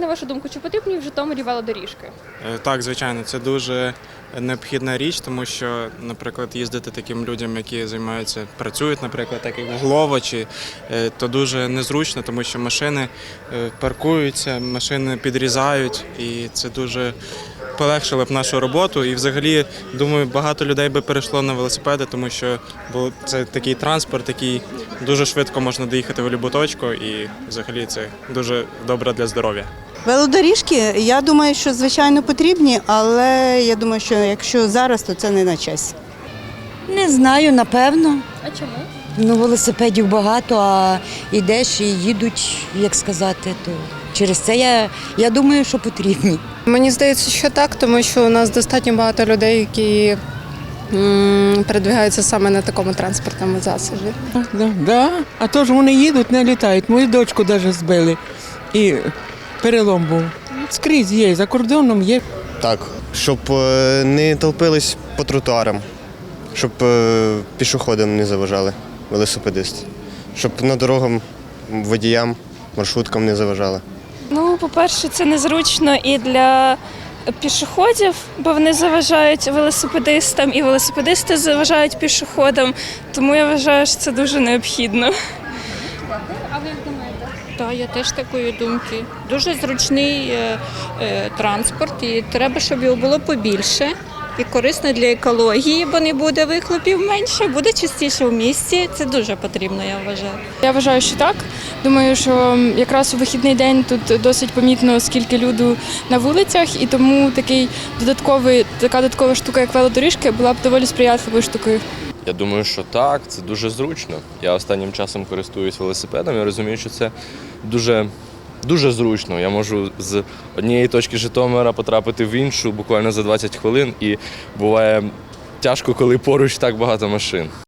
На вашу думку, чи потрібні в Житомирі велодоріжки? Е, Так, звичайно, це дуже необхідна річ, тому що, наприклад, їздити таким людям, які займаються, працюють, наприклад, так як в Гловачі, е, то дуже незручно, тому що машини е, паркуються, машини підрізають, і це дуже полегшило б нашу роботу. І взагалі, думаю, багато людей би перейшло на велосипеди, тому що це такий транспорт, який дуже швидко можна доїхати в будь-яку точку, і взагалі це дуже добре для здоров'я. Велодоріжки, я думаю, що звичайно потрібні, але я думаю, що якщо зараз, то це не на часі. Не знаю, напевно. А чому? Ну, велосипедів багато, а йдеш і їдуть, як сказати, то через це я, я думаю, що потрібні. Мені здається, що так, тому що у нас достатньо багато людей, які м, передвигаються саме на такому транспортному засобі. Да, да. А то ж вони їдуть, не літають. Мою дочку навіть збили. І перелом був. Скрізь є, за кордоном є. Так, щоб е, не толпились по тротуарам, щоб е, пішоходам не заважали велосипедисти, щоб на дорогам водіям, маршруткам не заважали. Ну, по-перше, це незручно і для пішоходів, бо вони заважають велосипедистам, і велосипедисти заважають пішоходам. Тому я вважаю, що це дуже необхідно. А ви як думаєте? Так, я теж такої думки. Дуже зручний е, е, транспорт, і треба, щоб його було побільше. І корисно для екології, бо не буде вихлопів менше, буде чистіше в місті. Це дуже потрібно, я вважаю. Я вважаю, що так. Думаю, що якраз у вихідний день тут досить помітно, скільки люду на вулицях, і тому такий додатковий, така додаткова штука, як велодоріжки, була б доволі сприятливою штукою. Я думаю, що так, це дуже зручно. Я останнім часом користуюсь велосипедом. Я розумію, що це дуже, дуже зручно. Я можу з однієї точки Житомира потрапити в іншу буквально за 20 хвилин, і буває тяжко, коли поруч так багато машин.